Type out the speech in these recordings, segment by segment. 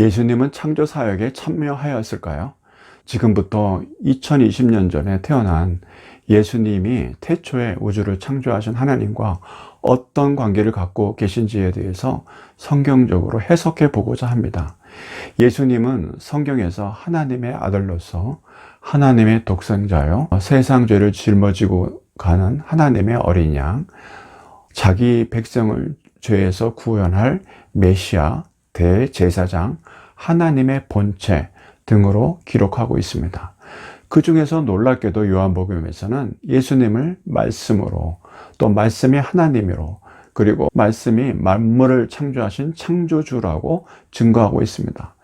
예수님은 창조 사역에 참여하였을까요? 지금부터 2020년 전에 태어난 예수님이 태초에 우주를 창조하신 하나님과 어떤 관계를 갖고 계신지에 대해서 성경적으로 해석해 보고자 합니다. 예수님은 성경에서 하나님의 아들로서 하나님의 독생자요, 세상 죄를 짊어지고 가는 하나님의 어린 양, 자기 백성을 죄에서 구원할 메시아, 대제사장, 하나님의 본체 등으로 기록하고 있습니다. 그 중에서 놀랍게도 요한복음에서는 예수님을 말씀으로 또 말씀이 하나님으로 그리고 말씀이 만물을 창조하신 창조주라고 증거하고 있습니다.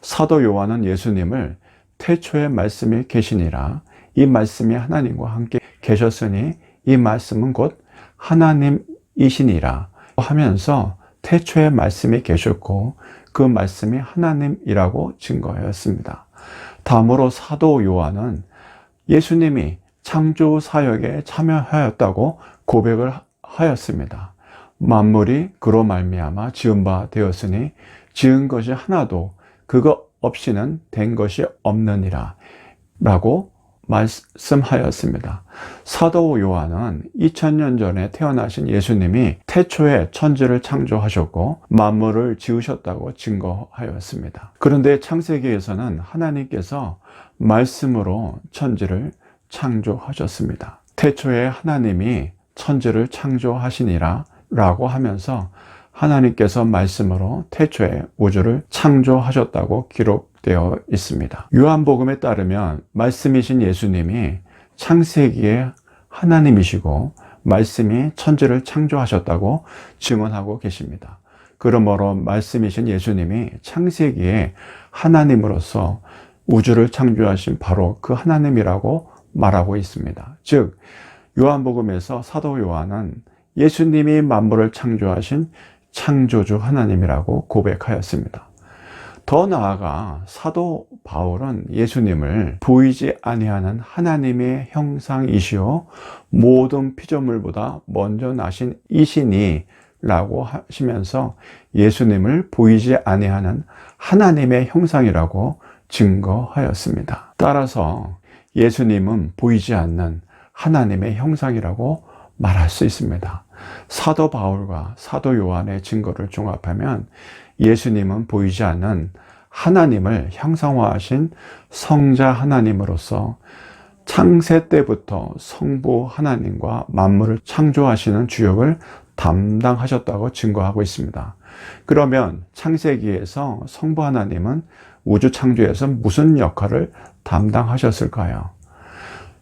사도 요한은 예수님을 태초에 말씀이 계시니라 이 말씀이 하나님과 함께 계셨으니 이 말씀은 곧 하나님이시니라 하면서 태초에 말씀이 계셨고 그 말씀이 하나님이라고 증거하였습니다. 다음으로 사도 요한은 예수님이 창조 사역에 참여하였다고 고백을 하였습니다. 만물이 그로 말미암아 지은 바 되었으니 지은 것이 하나도 그거 없이는 된 것이 없느니라 라고 말씀하였습니다. 사도 요한은 2000년 전에 태어나신 예수님이 태초에 천지를 창조하셨고 만물을 지으셨다고 증거하였습니다. 그런데 창세기에서는 하나님께서 말씀으로 천지를 창조하셨습니다. 태초에 하나님이 천지를 창조하시니라 라고 하면서 하나님께서 말씀으로 태초에 우주를 창조하셨다고 기록되어 있습니다. 요한복음에 따르면 말씀이신 예수님이 창세기에 하나님이시고 말씀이 천지를 창조하셨다고 증언하고 계십니다. 그러므로 말씀이신 예수님이 창세기에 하나님으로서 우주를 창조하신 바로 그 하나님이라고 말하고 있습니다. 즉, 요한복음에서 사도 요한은 예수님이 만물을 창조하신 창조주 하나님이라고 고백하였습니다. 더 나아가 사도 바울은 예수님을 보이지 아니하는 하나님의 형상이시요 모든 피조물보다 먼저 나신 이시니 라고 하시면서 예수님을 보이지 아니하는 하나님의 형상이라고 증거하였습니다. 따라서 예수님은 보이지 않는 하나님의 형상이라고 말할 수 있습니다. 사도 바울과 사도 요한의 증거를 종합하면 예수님은 보이지 않는 하나님을 형상화하신 성자 하나님으로서 창세 때부터 성부 하나님과 만물을 창조하시는 주역을 담당하셨다고 증거하고 있습니다. 그러면 창세기에서 성부 하나님은 우주 창조에서 무슨 역할을 담당하셨을까요?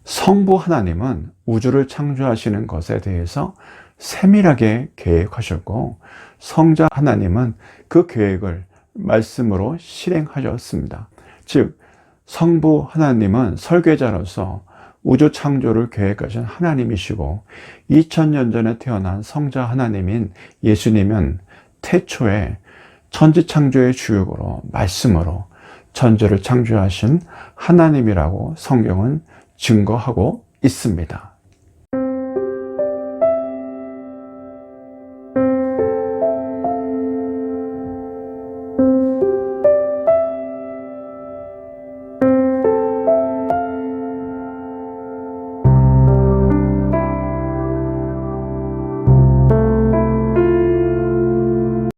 성부 하나님은 우주를 창조하시는 것에 대해서 세밀하게 계획하셨고 성자 하나님은 그 계획을 말씀으로 실행하셨습니다. 즉 성부 하나님은 설계자로서 우주 창조를 계획하신 하나님이시고 2000년 전에 태어난 성자 하나님인 예수님은 태초에 천지 창조의 주역으로 말씀으로 천지를 창조하신 하나님이라고 성경은 증거하고 있습니다.